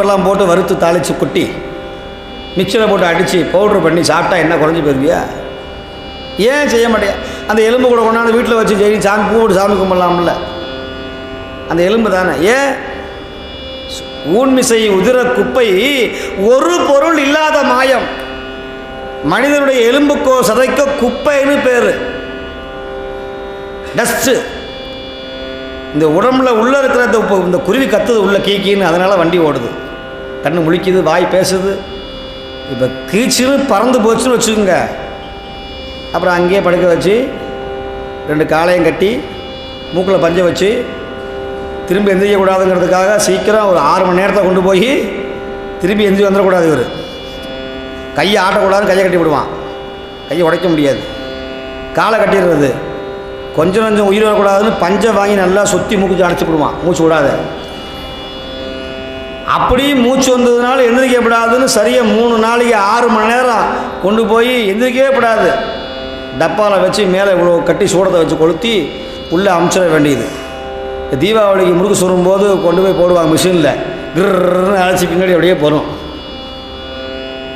எல்லாம் போட்டு வறுத்து தாளித்து கொட்டி மிக்சரை போட்டு அடித்து பவுட்ரு பண்ணி சாப்பிட்டா என்ன குறைஞ்சி போயிருவியா? ஏன் செய்ய மாட்டேன்? அந்த எலும்பு கூட கொண்டாந்து வீட்டில் வச்சு ஜெயி சாமி பூ போட்டு சாமி கும்பிடலாம்ல. அந்த எலும்பு தானே. ஏன் ஊன்மிசை உதிர குப்பை ஒரு பொருள் இல்லாத மாயம். மனிதனுடைய எலும்புக்கோ சதைக்கோ குப்பைன்னு பேர். டஸ்ட்டு இந்த உடம்புல உள்ளே இருக்கிற இந்த இந்த குருவி கத்துது உள்ள கீக்கின்னு அதனால் வண்டி ஓடுது. கண்ணு முழிக்குது வாய் பேசுது. இப்போ கீச்சுன்னு பறந்து போச்சுன்னு வச்சுக்கோங்க. அப்புறம் அங்கேயே படுக்க வச்சு ரெண்டு காலையும் கட்டி மூக்கில் பஞ்சை வச்சு திரும்பி எந்திரிக்கக்கூடாதுங்கிறதுக்காக சீக்கிரம் ஒரு ஆறு மணி நேரத்தை கொண்டு போய் திரும்பி எந்திரி வந்துடக்கூடாது இவர். கையை ஆட்டக்கூடாதுன்னு கையை கட்டி விடுவான். கையை உடைக்க முடியாது. காலை கட்டிடுறது. கொஞ்சம் கொஞ்சம் உயிர் வரக்கூடாதுன்னு பஞ்சை வாங்கி நல்லா சுற்றி மூக்குச்சு அடைச்சி விடுவான். மூச்சு விடாத. அப்படியும் மூச்சு வந்ததுனால எந்திரிக்கப்படாதுன்னு சரியாக மூணு நாளைக்கு ஆறு மணி நேரம் கொண்டு போய் எந்திரிக்கவே கூடாது. டப்பாவில் வச்சு மேலே இவ்வளோ கட்டி சூடத்தை வச்சு கொளுத்தி உள்ளே அமுச்சிட வேண்டியது. தீபாவளிக்கு தீபாவளிக்கு முறுக்கு சுரும்போது கொண்டு போய் போடுவாங்க மிஷினில். கிர்ன்னு அழைச்சி பின்னாடி அப்படியே போகிறோம்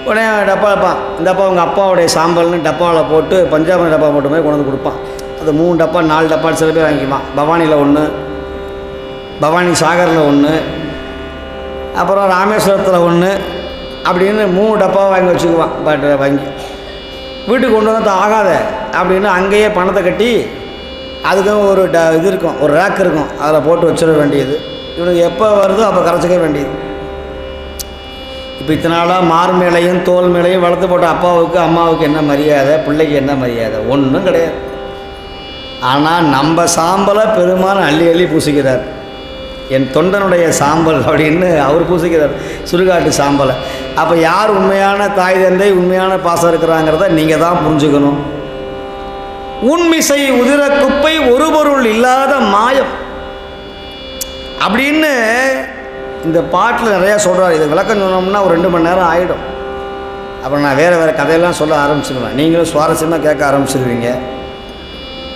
உடனே டப்பா வைப்பான் இந்த டப்பா உங்கள் அப்பாவுடைய சாம்பல்னு டப்பாவில் போட்டு பஞ்சாபி டப்பா போட்டு மாதிரி கொண்டு வந்து கொடுப்பான். அது மூணு டப்பா நாலு டப்பா சில பேர் வாங்கிக்குவான். பவானியில் ஒன்று பவானி சாகரில் ஒன்று அப்புறம் ராமேஸ்வரத்தில் ஒன்று அப்படின்னு மூணு டப்பாவை வாங்கி வச்சுக்குவான். பாட்டு வாங்கி. வீட்டுக்கு கொண்டு வந்தால் ஆகாத. அப்படின்னு அங்கேயே பணத்தை கட்டி அதுக்கும் ஒரு ட இது இருக்கும். ஒரு ரேக் இருக்கும். அதில் போட்டு வச்சிட வேண்டியது. இவனுக்கு எப்போ வருதோ அப்போ கரைச்சிக்க வேண்டியது. இப்போ இத்தனை நாளாக மார் மேலையும் தோல் மேலையும் வளர்த்து போட்ட அப்பாவுக்கு அம்மாவுக்கு என்ன மரியாதை? பிள்ளைக்கு என்ன மரியாதை? ஒன்றும் கிடையாது. ஆனால் நம்ம சாம்பலை பெருமான் அள்ளி அள்ளி பூசிக்கிறார். என் தொண்டனுடைய சாம்பல் அப்படின்னு அவர் பூசிக்கிறார். சுடுகாட்டு சாம்பலை. அப்போ யார் உண்மையான தாய் தந்தை உண்மையான பாசம் இருக்கிறாங்கிறத நீங்கள் தான் புரிஞ்சுக்கணும். உண்மிசை உதிர குப்பை ஒரு பொருள் இல்லாத மாயம். அப்படின்னு இந்த பாட்டில் நிறையா சொல்கிறார் இதை விளக்கம் சொன்னோம்னா ஒரு ரெண்டு மணி நேரம் ஆகிடும் அப்புறம் நான் வேறு வேறு கதையெல்லாம் சொல்ல ஆரம்பிச்சிடுவேன் நீங்களும் சுவாரஸ்யமாக கேட்க ஆரம்பிச்சிருவீங்க.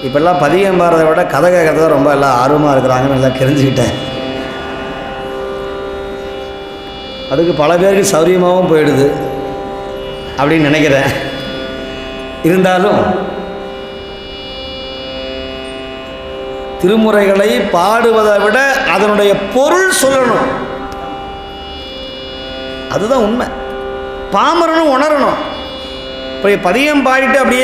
இப்போல்லாம் பதிகம் பாடுறதை விட கதை கேட்குறத ரொம்ப எல்லாம் ஆர்வமாக இருக்கிறாங்கன்னு நல்லா தெரிஞ்சுக்கிட்டேன். அதுக்கு பல பேருக்கு சௌரியமாகவும் போயிடுது அப்படின்னு நினைக்கிறேன். இருந்தாலும் திருமுறைகளை பாடுவதை விட அதனுடைய பொருள் சொல்லணும். அதுதான் உண்மை. பாமரனும் உணரணும். இப்போ பதியம் பாடிட்டு அப்படியே